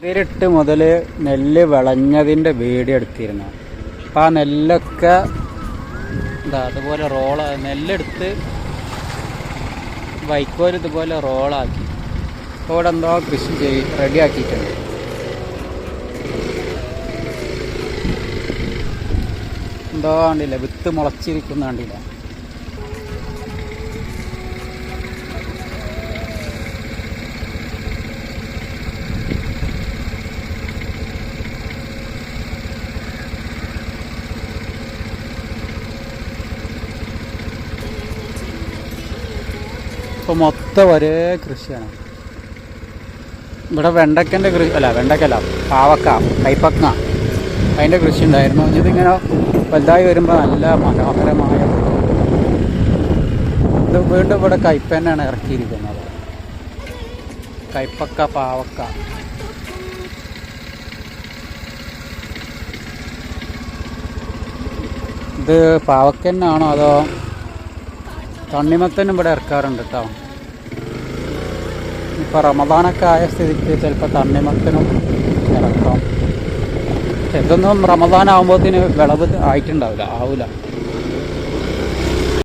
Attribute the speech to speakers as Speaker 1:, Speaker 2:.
Speaker 1: ഇതിരിട്ട് മുതൽ നെല്ല് വിളഞ്ഞതിന്റെ വീഡിയോ എടുത്തിരുന്നു. അപ്പം ആ നെല്ലൊക്കെ എന്താ അതുപോലെ റോള നെല്ലെടുത്ത് വൈക്കോൽ ഇതുപോലെ റോളാക്കി അപ്പോൾ ഇവിടെ എന്തോ കൃഷി ചെയ് റെഡിയാക്കിയിട്ടുണ്ട്. എന്തോ കണ്ടില്ല വിത്ത് മുളച്ചിരിക്കുന്ന കണ്ടില്ല? ഇപ്പോൾ മൊത്തം ഒരേ കൃഷിയാണ്. ഇവിടെ വെണ്ടക്കന്റെ കൃഷി അല്ല വെണ്ടക്കല്ല പാവക്ക കൈപ്പക്ക അതിന്റെ കൃഷി ഉണ്ടായിരുന്നു. ഇതിങ്ങനെ വലുതായി വരുമ്പോൾ നല്ല മനോഹരമായ ഇത് വീണ്ടും ഇവിടെ കൈപ്പന്നാണ് ഇറക്കിയിരിക്കുന്നത്. കൈപ്പക്ക പാവക്ക. ഇത് പാവക്കന്നാണോ അതോ തണ്ണിമത്തനും ഇവിടെ ഇറക്കാറുണ്ട് കേട്ടോ ഇപ്പോൾ റമദാനൊക്കെ ആയ സ്ഥിതിക്ക് ചിലപ്പോൾ തണ്ണിമത്തനും ഇറക്കാം. ഇതൊന്നും റമദാൻ ആകുമ്പോഴത്തേന് വിളവ് ആയിട്ടുണ്ടാവില്ല ആവില്ല